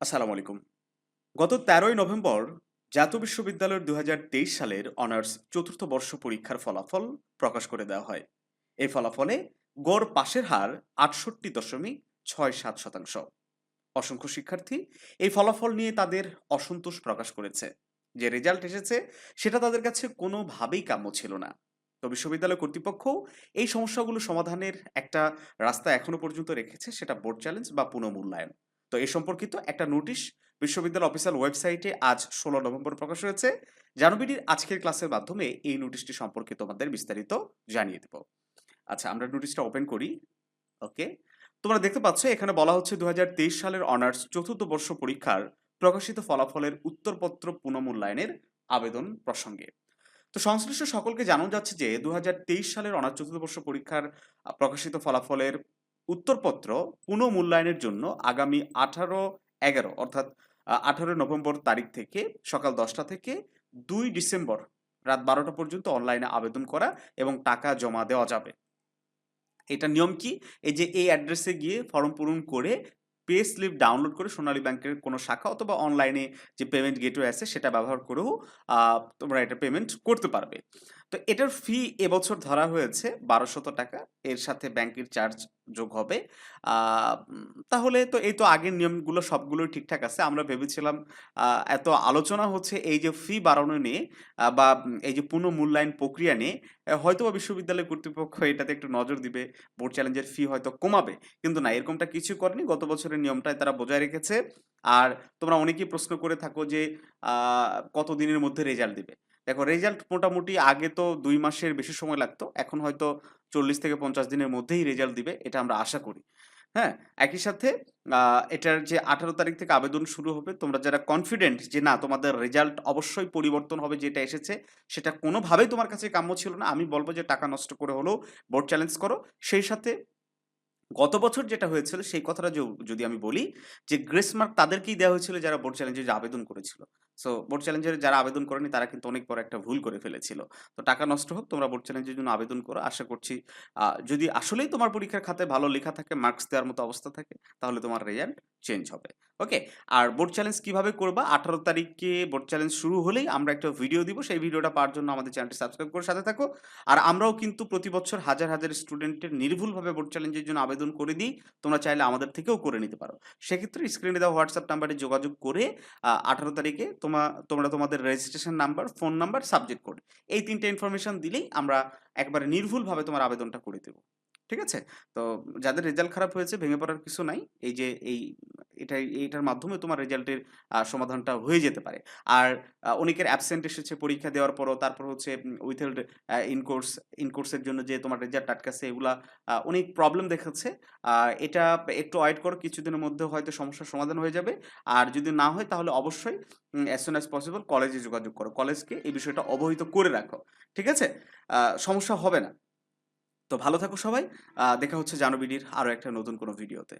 আসসালামু আলাইকুম। গত তেরোই নভেম্বর জাতীয় বিশ্ববিদ্যালয়ের দু হাজার তেইশ সালের অনার্স চতুর্থ বর্ষ পরীক্ষার ফলাফল প্রকাশ করে দেওয়া হয়। এই ফলাফলে গড় পাশের হার আটষট্টি দশমিক ছয় সাত শতাংশ। অসংখ্য শিক্ষার্থী এই ফলাফল নিয়ে তাদের অসন্তোষ প্রকাশ করেছে। যে রেজাল্ট এসেছে, সেটা তাদের কাছে কোনোভাবেই কাম্য ছিল না। তো বিশ্ববিদ্যালয় কর্তৃপক্ষ এই সমস্যাগুলো সমাধানের একটা রাস্তা এখনও পর্যন্ত রেখেছে, সেটা বোর্ড চ্যালেঞ্জ বা পুনঃমূল্যায়ন। তো এই সম্পর্কিত একটা নোটিশ বিশ্ববিদ্যালয় অফিসিয়াল ওয়েবসাইটে আজ ষোলো নভেম্বর প্রকাশ হয়েছে। জানুবিডির আজকের ক্লাসের মাধ্যমে এই নোটিশটি সম্পর্কে তোমাদের বিস্তারিত জানিয়ে দেব। আচ্ছা আমরা নোটিশটা ওপেন করি। ওকে? তোমরা দেখতে পাচ্ছ, এখানে বলা হচ্ছে দু হাজার তেইশ সালের অনার্স চতুর্থ বর্ষ পরীক্ষার প্রকাশিত ফলাফলের উত্তরপত্র পুনঃমূল্যায়নের আবেদন প্রসঙ্গে। তো সংশ্লিষ্ট সকলকে জানানো যাচ্ছে যে দু হাজার তেইশ সালের অনার্স চতুর্থ বর্ষ পরীক্ষার প্রকাশিত ফলাফলের উত্তরপত্র পুনঃমূল্যায়নের জন্য আগামী আঠারো এগারো, অর্থাৎ আঠারো নভেম্বর তারিখ থেকে সকাল দশটা থেকে দুই ডিসেম্বর রাত বারোটা পর্যন্ত অনলাইনে আবেদন করা এবং টাকা জমা দেওয়া যাবে। এটা নিয়ম কি? এই যে এই অ্যাড্রেসে গিয়ে ফর্ম পূরণ করে পে স্লিপ ডাউনলোড করে সোনালী ব্যাংকের কোনো শাখা অথবা অনলাইনে যে পেমেন্ট গেটওয়ে আছে সেটা ব্যবহার করেও তোমরা এটা পেমেন্ট করতে পারবে। তো এটার ফি এবছর ধরা হয়েছে বারোশত টাকা। এর সাথে ব্যাংকের চার্জ যোগ হবে। তাহলে তো এই তো আগের নিয়মগুলো সবগুলোই ঠিকঠাক আছে। আমরা ভেবেছিলাম এত আলোচনা হচ্ছে এই যে ফি বাড়ানো নিয়ে বা এই যে পুনঃমূল্যায়ন প্রক্রিয়া নিয়ে হয়তো বা বিশ্ববিদ্যালয় কর্তৃপক্ষ এটাতে একটু নজর দিবে। বোর্ড চ্যালেঞ্জের ফি হয়তো কমাবে। কিন্তু না এরকমটা কিছু করেনি। গত বছরের নিয়মটাই তারা বজায় রেখেছে। আর তোমরা অনেকেই প্রশ্ন করে থাকো যে আহ, কত মধ্যে রেজাল্ট দিবে? দেখো রেজাল্ট মোটামুটি আগে তো দুই মাসের বেশি সময় লাগতো। এখন হয়তো চল্লিশ থেকে পঞ্চাশ দিনের মধ্যেই রেজাল্ট দিবে, এটা আমরা আশা করি। হ্যাঁ? একই সাথে এটার যে আঠারো তারিখ থেকে আবেদন শুরু হবে, তোমরা যারা কনফিডেন্ট যে না, তোমাদের রেজাল্ট অবশ্যই পরিবর্তন হবে যেটা এসেছে, সেটা কোনোভাবেই তোমার কাছে কাম্য ছিল না। আমি বলব যে টাকা নষ্ট করে হলেও বোর্ড চ্যালেঞ্জ করো। সেই সাথে গত বছর যেটা হয়েছিল, সেই কথাটা যদি আমি বলি যে, গ্রেস মার্ক তাদেরকেই দেওয়া হয়েছিল যারা বোর্ড চ্যালেঞ্জে আবেদন করেছিল। সো বোর্ড চ্যালেঞ্জের যারা আবেদন করেনি, তারা কিন্তু অনেক বড় একটা ভুল করে ফেলেছিল। তো টাকা নষ্ট হোক, তোমরা বোর্ড চ্যালেঞ্জের জন্য আবেদন করো। আশা করছি যদি আসলেই তোমার পরীক্ষার খাতে ভালো লেখা থাকে মার্কস দেওয়ার মতো অবস্থা থাকে, তাহলে তোমার রেজাল্ট চেঞ্জ হবে। ওকে আর বোর্ড চ্যালেঞ্জ কীভাবে করবা? আঠারো তারিখে বোর্ড চ্যালেঞ্জ শুরু হলেই আমরা একটা ভিডিও দিব। সেই ভিডিওটা পাওয়ার জন্য আমাদের চ্যানেলটি সাবস্ক্রাইব করে সাথে থাকো। আর আমরাও কিন্তু প্রতি বছর হাজার হাজার স্টুডেন্টের নির্ভুলভাবে বোর্ড চ্যালেঞ্জের জন্য আবেদন করে দিই, তোমরা চাইলে আমাদের থেকেও করে নিতে পারো। সেক্ষেত্রে স্ক্রিনে দেওয়া হোয়াটসঅ্যাপ নাম্বারে যোগাযোগ করে আঠারো তারিখে তোমা, তোমরা তোমাদের registration number phone number subject code এই তিনটে ইনফরমেশন দিলেই আমরা একবারে নির্ভুলভাবে তোমার আবেদনটা করে দেবো। ঠিক আছে? তো যাদের রেজাল্ট খারাপ হয়েছে, ভেঙে পড়ার কিছু নাই, এই যে, এই এটা এইটার মাধ্যমে তোমার রেজাল্টের সমাধানটা হয়ে যেতে পারে। আর অনেকের অ্যাবসেন্ট এসেছে পরীক্ষা দেওয়ার পরও, তারপর হচ্ছে উইথহেল্ড ইনকোর্স ইনকোর্সের জন্য যে তোমার রেজাল্ট আটকাছে, এগুলা অনেক প্রবলেম দেখাচ্ছে। এটা একটু ওয়েট করো, কিছুদিনের মধ্যে হয়তো সমস্যার সমাধান হয়ে যাবে। আর যদি না হয়, তাহলে অবশ্যই অ্যাজ সুন অ্যাজ পসিবল কলেজে যোগাযোগ করো। কলেজকে এই বিষয়টা অবহিত করে রাখো, ঠিক আছে? সমস্যা হবে না। তো ভালো থাকো সবাই। দেখা হচ্ছে জানবিডির আরও একটা নতুন কোনো ভিডিওতে